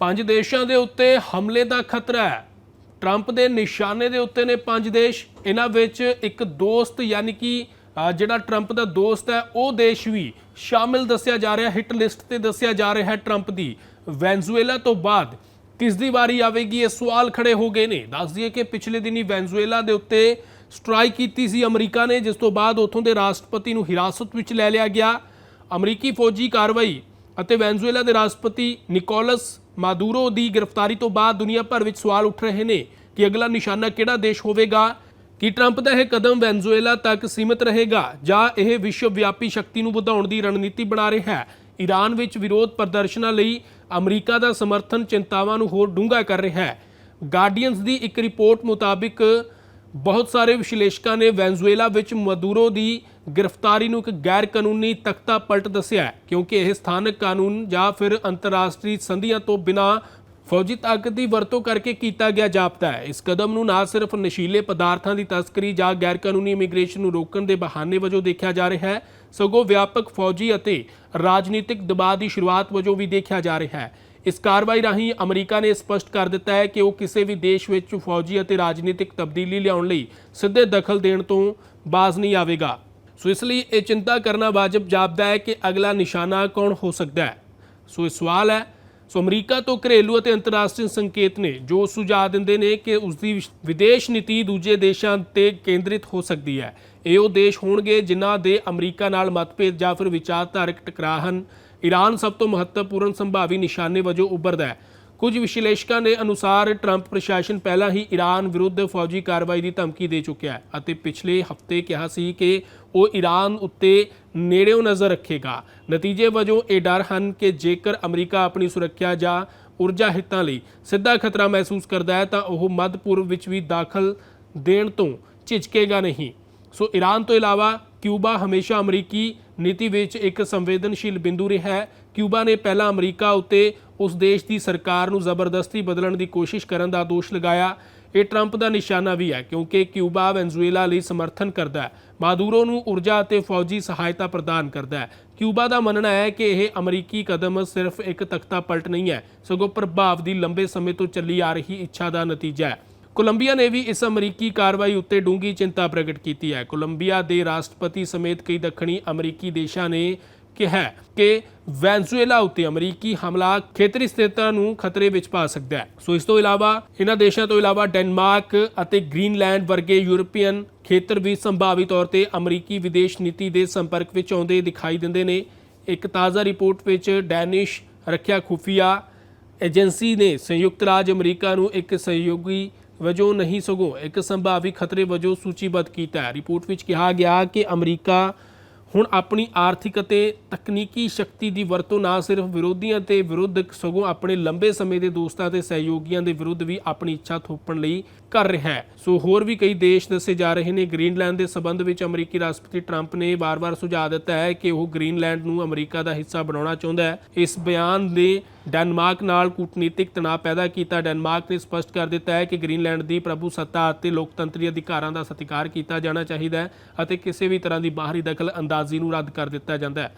ਪੰਜ ਦੇਸ਼ਾਂ ਦੇ ਉੱਤੇ ਹਮਲੇ ਦਾ ਖਤਰਾ ਹੈ। ਟਰੰਪ ਦੇ ਨਿਸ਼ਾਨੇ ਦੇ ਉੱਤੇ ਨੇ ਪੰਜ ਦੇਸ਼। ਇਹਨਾਂ ਵਿੱਚ ਇੱਕ ਦੋਸਤ ਯਾਨੀ ਕਿ ਜਿਹੜਾ ਟਰੰਪ ਦਾ ਦੋਸਤ ਹੈ, ਉਹ ਦੇਸ਼ ਵੀ ਸ਼ਾਮਿਲ ਦੱਸਿਆ ਜਾ ਰਿਹਾ, ਹਿੱਟ ਲਿਸਟ ਤੇ ਦੱਸਿਆ ਜਾ ਰਿਹਾ ਹੈ ਟਰੰਪ ਦੀ। ਵੈਨਜ਼ੂਏਲਾ ਤੋਂ ਬਾਅਦ ਕਿਸ ਦੀ ਵਾਰੀ ਆਵੇਗੀ, ਇਹ ਸਵਾਲ ਖੜੇ ਹੋ ਗਏ ਨੇ। ਦੱਸ ਦਈਏ ਕਿ ਪਿਛਲੇ ਦਿਨੀ ਵੈਨਜ਼ੂਏਲਾ ਦੇ ਉੱਤੇ ਸਟ੍ਰਾਈਕ ਕੀਤੀ ਸੀ ਅਮਰੀਕਾ ਨੇ, ਜਿਸ ਤੋਂ ਬਾਅਦ ਉੱਥੋਂ ਦੇ ਰਾਸ਼ਟਰਪਤੀ ਨੂੰ ਹਿਰਾਸਤ ਵਿੱਚ ਲੈ ਲਿਆ ਗਿਆ। ਅਮਰੀਕੀ ਫੌਜੀ ਕਾਰਵਾਈ ਅਤੇ ਵੈਨਜ਼ੂਏਲਾ ਦੇ ਰਾਸ਼ਟਰਪਤੀ ਨਿਕੋਲਸ ਮਾਦੂਰੋ ਦੀ ਗ੍ਰਿਫਤਾਰੀ ਤੋਂ ਬਾਅਦ ਦੁਨੀਆ ਭਰ ਵਿੱਚ ਸਵਾਲ ਉੱਠ ਰਹੇ ਨੇ ਕਿ ਅਗਲਾ ਨਿਸ਼ਾਨਾ ਕਿਹੜਾ ਦੇਸ਼ ਹੋਵੇਗਾ, ਕਿ ਟਰੰਪ ਦਾ ਇਹ ਕਦਮ ਵੈਨਜ਼ੂਏਲਾ ਤੱਕ ਸੀਮਿਤ ਰਹੇਗਾ ਜਾਂ ਇਹ ਵਿਸ਼ਵ ਵਿਆਪੀ ਸ਼ਕਤੀ ਨੂੰ ਵਧਾਉਣ ਦੀ ਰਣਨੀਤੀ ਬਣਾ ਰਿਹਾ ਹੈ। ਈਰਾਨ ਵਿੱਚ ਵਿਰੋਧ ਪ੍ਰਦਰਸ਼ਨਾਂ ਲਈ ਅਮਰੀਕਾ ਦਾ ਸਮਰਥਨ ਚਿੰਤਾਵਾਂ ਨੂੰ ਹੋਰ ਡੂੰਘਾ ਕਰ ਰਿਹਾ ਹੈ। ਗਾਰਡੀਅਨਸ ਦੀ ਇੱਕ ਰਿਪੋਰਟ ਮੁਤਾਬਿਕ ਬਹੁਤ ਸਾਰੇ ਵਿਸ਼ਲੇਸ਼ਕਾਂ ਨੇ ਵੈਨਜ਼ੂਏਲਾ ਵਿੱਚ ਮਦੂਰੋ ਦੀ ਗ੍ਰਿਫਤਾਰੀ ਨੂੰ ਇੱਕ ਗੈਰ ਕਾਨੂੰਨੀ ਤਖਤਾ ਪਲਟ ਦੱਸਿਆ ਕਿਉਂਕਿ ਇਹ ਸਥਾਨਕ ਕਾਨੂੰਨ ਜਾਂ ਫਿਰ ਅੰਤਰਰਾਸ਼ਟਰੀ ਸੰਧੀਆਂ ਤੋਂ ਬਿਨਾਂ ਫੌਜੀ ਤਾਕਤ ਦੀ ਵਰਤੋਂ ਕਰਕੇ ਕੀਤਾ ਗਿਆ ਜਾਪਦਾ ਹੈ। ਇਸ ਕਦਮ ਨੂੰ ਨਾ ਸਿਰਫ ਨਸ਼ੀਲੇ ਪਦਾਰਥਾਂ ਦੀ ਤਸਕਰੀ ਜਾਂ ਗੈਰ ਕਾਨੂੰਨੀ ਇਮੀਗ੍ਰੇਸ਼ਨ ਨੂੰ ਰੋਕਣ ਦੇ ਬਹਾਨੇ ਵਜੋਂ ਦੇਖਿਆ ਜਾ ਰਿਹਾ ਹੈ, ਸਗੋਂ ਵਿਆਪਕ ਫੌਜੀ ਅਤੇ ਰਾਜਨੀਤਿਕ ਦਬਾਅ ਦੀ ਸ਼ੁਰੂਆਤ ਵਜੋਂ ਵੀ ਦੇਖਿਆ ਜਾ ਰਿਹਾ ਹੈ। ਇਸ ਕਾਰਵਾਈ ਰਾਹੀਂ ਅਮਰੀਕਾ ਨੇ ਸਪਸ਼ਟ ਕਰ ਦਿੱਤਾ ਹੈ ਕਿ ਉਹ ਕਿਸੇ ਵੀ ਦੇਸ਼ ਵਿੱਚ ਫੌਜੀ ਅਤੇ ਰਾਜਨੀਤਿਕ ਤਬਦੀਲੀ ਲਿਆਉਣ ਲਈ ਸਿੱਧੇ ਦਖਲ ਦੇਣ ਤੋਂ ਬਾਜ਼ ਨਹੀਂ ਆਵੇਗਾ। ਸੋ ਇਸ ਲਈ ਇਹ ਚਿੰਤਾ ਕਰਨਾ ਵਾਜਬ ਜਾਪਦਾ ਹੈ ਕਿ ਅਗਲਾ ਨਿਸ਼ਾਨਾ ਕੌਣ ਹੋ ਸਕਦਾ ਹੈ? ਸੋ ਇਹ ਸਵਾਲ ਹੈ। ਸੋ ਅਮਰੀਕਾ ਤੋਂ ਘਰੇਲੂ ਅਤੇ ਅੰਤਰਰਾਸ਼ਟਰੀ ਸੰਕੇਤ ਨੇ ਜੋ ਸੁਝਾਅ ਦਿੰਦੇ ਨੇ ਕਿ ਉਸ ਦੀ ਵਿਸ਼- ਵਿਦੇਸ਼ ਨੀਤੀ ਦੂਜੇ ਦੇਸ਼ਾਂ ਤੇ ਕੇਂਦਰਿਤ ਹੋ ਸਕਦੀ ਹੈ। ਇਹ ਉਹ ਦੇਸ਼ ਹੋਣਗੇ ਜਿਨ੍ਹਾਂ ਦੇ ਅਮਰੀਕਾ ਨਾਲ ਮਤਭੇਦ ਜਾਂ ਫਿਰ ਵਿਚਾਰਧਾਰਕ ਟਕਰਾਅ ਹਨ। ਈਰਾਨ ਸਭ ਤੋਂ ਮਹੱਤਵਪੂਰਨ ਸੰਭਾਵੀ ਨਿਸ਼ਾਨੇ ਵਜੋਂ ਉੱਭਰਦਾ ਹੈ। ਕੁਝ ਵਿਸ਼ਲੇਸ਼ਕਾਂ ਦੇ ਅਨੁਸਾਰ ਟਰੰਪ ਪ੍ਰਸ਼ਾਸਨ ਪਹਿਲਾਂ ਹੀ ਈਰਾਨ ਵਿਰੁੱਧ ਫੌਜੀ ਕਾਰਵਾਈ ਦੀ ਧਮਕੀ ਦੇ ਚੁੱਕਿਆ ਹੈ ਅਤੇ ਪਿਛਲੇ ਹਫ਼ਤੇ ਕਿਹਾ ਸੀ ਕਿ ਉਹ ਈਰਾਨ ਉੱਤੇ ਨੇੜਿਓਂ ਨਜ਼ਰ ਰੱਖੇਗਾ। ਨਤੀਜੇ ਵਜੋਂ ਇਹ ਡਰ ਹਨ ਕਿ ਜੇਕਰ ਅਮਰੀਕਾ ਆਪਣੀ ਸੁਰੱਖਿਆ ਜਾਂ ਊਰਜਾ ਹਿੱਤਾਂ ਲਈ ਸਿੱਧਾ ਖਤਰਾ ਮਹਿਸੂਸ ਕਰਦਾ ਹੈ ਤਾਂ ਉਹ ਮੱਧ ਪੂਰਬ ਵਿੱਚ ਵੀ ਦਾਖਲ ਦੇਣ ਤੋਂ ਝਿਜਕੇਗਾ ਨਹੀਂ। ਸੋ ਈਰਾਨ ਤੋਂ ਇਲਾਵਾ ਕਿਊਬਾ ਹਮੇਸ਼ਾ ਅਮਰੀਕੀ ਨੀਤੀ ਵਿੱਚ ਇੱਕ ਸੰਵੇਦਨਸ਼ੀਲ ਬਿੰਦੂ ਰਿਹਾ ਹੈ। ਕਿਊਬਾ ਨੇ ਪਹਿਲਾਂ ਅਮਰੀਕਾ ਉੱਤੇ ਉਸ ਦੇਸ਼ ਦੀ ਸਰਕਾਰ ਨੂੰ ਜ਼ਬਰਦਸਤੀ ਬਦਲਣ ਦੀ ਕੋਸ਼ਿਸ਼ ਕਰਨ ਦਾ ਦੋਸ਼ ਲਗਾਇਆ। ਇਹ ਟਰੰਪ ਦਾ ਨਿਸ਼ਾਨਾ ਵੀ ਹੈ, ਕਿਉਂਕਿ ਕਿਊਬਾ ਵੈਨਜ਼ੂਏਲਾ ਲਈ ਸਮਰਥਨ ਕਰਦਾ ਹੈ। ਮਾਦੂਰੋ ਨੂੰ ਊਰਜਾ ਅਤੇ ਫੌਜੀ ਸਹਾਇਤਾ ਪ੍ਰਦਾਨ ਕਰਦਾ ਹੈ। ਕਿਊਬਾ ਦਾ ਮੰਨਣਾ ਹੈ ਕਿ ਇਹ ਅਮਰੀਕੀ ਕਦਮ ਸਿਰਫ ਇੱਕ ਤਖਤਾ ਪਲਟ ਨਹੀਂ ਹੈ, ਸਗੋਂ ਪ੍ਰਭਾਵ ਦੀ ਲੰਬੇ ਸਮੇਂ ਤੋਂ ਚੱਲੀ ਆ ਰਹੀ ਇੱਛਾ ਦਾ ਨਤੀਜਾ ਹੈ। ਕੋਲੰਬੀਆ ਨੇ ਵੀ ਇਸ ਅਮਰੀਕੀ ਕਾਰਵਾਈ ਉੱਤੇ ਡੂੰਗੀ ਚਿੰਤਾ ਪ੍ਰਗਟ ਕੀਤੀ ਹੈ। ਕੋਲੰਬੀਆ ਦੇ ਰਾਸ਼ਟਰਪਤੀ ਸਮੇਤ ਕਈ ਦੱਖਣੀ ਅਮਰੀਕੀ ਦੇਸ਼ਾਂ ਨੇ ਕਿਹਾ ਕਿ ਵੈਨਜ਼ੂਏਲਾ ਉੱਤੇ ਅਮਰੀਕੀ ਹਮਲਾ ਖੇਤਰੀ ਸਥਿਰਤਾ ਨੂੰ ਖਤਰੇ ਵਿੱਚ ਪਾ ਸਕਦਾ ਹੈ। ਸੋ ਇਸ ਤੋਂ ਇਲਾਵਾ ਇਹਨਾਂ ਦੇਸ਼ਾਂ ਤੋਂ ਇਲਾਵਾ ਡੈਨਮਾਰਕ ਅਤੇ ਗ੍ਰੀਨਲੈਂਡ ਵਰਗੇ ਯੂਰਪੀਅਨ ਖੇਤਰ ਵੀ ਸੰਭਾਵੀ ਤੌਰ ਤੇ ਅਮਰੀਕੀ ਵਿਦੇਸ਼ ਨੀਤੀ ਦੇ ਸੰਪਰਕ ਵਿੱਚ ਆਉਂਦੇ ਦਿਖਾਈ ਦਿੰਦੇ ਨੇ। ਇੱਕ ਤਾਜ਼ਾ ਰਿਪੋਰਟ ਵਿੱਚ ਡੈਨਿਸ਼ ਰੱਖਿਆ ਖੁਫੀਆ ਏਜੰਸੀ ਨੇ ਸੰਯੁਕਤ ਰਾਜ ਅਮਰੀਕਾ ਨੂੰ ਇੱਕ ਸਹਿਯੋਗੀ ਵਜੋਂ ਨਹੀਂ ਸਗੋਂ ਇੱਕ ਸੰਭਾਵੀ ਖਤਰੇ ਵਜੋਂ ਸੂਚੀਬੱਧ ਕੀਤਾ ਹੈ। ਰਿਪੋਰਟ ਵਿੱਚ ਕਿਹਾ ਗਿਆ ਕਿ ਅਮਰੀਕਾ ਹੁਣ ਆਪਣੀ ਆਰਥਿਕ ਅਤੇ ਤਕਨੀਕੀ ਸ਼ਕਤੀ ਦੀ ਵਰਤੋਂ ਨਾ ਸਿਰਫ ਵਿਰੋਧੀਆਂ ਤੇ ਵਿਰੁੱਧ, ਸਗੋਂ ਆਪਣੇ ਲੰਬੇ ਸਮੇਂ ਦੇ ਦੋਸਤਾਂ ਤੇ ਸਹਿਯੋਗੀਆਂ ਦੇ ਵਿਰੁੱਧ ਵੀ ਆਪਣੀ ਇੱਛਾ ਥੋਪਣ ਲਈ ਕਰ ਰਿਹਾ ਹੈ। ਸੋ ਹੋਰ ਵੀ ਕਈ ਦੇਸ਼ ਦੱਸੇ ਜਾ ਰਹੇ ਨੇ। ਗ੍ਰੀਨਲੈਂਡ ਦੇ ਸਬੰਧ ਵਿੱਚ ਅਮਰੀਕੀ ਰਾਸ਼ਟਰਪਤੀ ਟਰੰਪ ਨੇ ਵਾਰ-ਵਾਰ ਸੁਝਾਅ ਦਿੱਤਾ ਹੈ ਕਿ ਉਹ ਗ੍ਰੀਨਲੈਂਡ ਨੂੰ ਅਮਰੀਕਾ ਦਾ ਹਿੱਸਾ ਬਣਾਉਣਾ ਚਾਹੁੰਦਾ ਹੈ। ਇਸ ਬਿਆਨ ਦੇ ਡੈਨਮਾਰਕ ਨਾਲ ਕੂਟਨੀਤਿਕ ਤਣਾਅ ਪੈਦਾ ਕੀਤਾ। ਡੈਨਮਾਰਕ ਨੇ ਸਪਸ਼ਟ ਕਰ ਦਿੱਤਾ ਹੈ ਕਿ ਗ੍ਰੀਨਲੈਂਡ ਦੀ ਪ੍ਰਭੂ ਸੱਤਾ ਅਤੇ ਲੋਕਤੰਤਰੀ ਅਧਿਕਾਰਾਂ ਦਾ ਸਤਿਕਾਰ ਕੀਤਾ ਜਾਣਾ ਚਾਹੀਦਾ ਹੈ ਅਤੇ ਕਿਸੇ ਵੀ ਤਰ੍ਹਾਂ ਦੀ ਬਾਹਰੀ ਦਖਲ ਅੰਦਾਜ਼ੀ ਨੂੰ ਰੱਦ ਕਰ ਦਿੱਤਾ ਜਾਂਦਾ ਹੈ।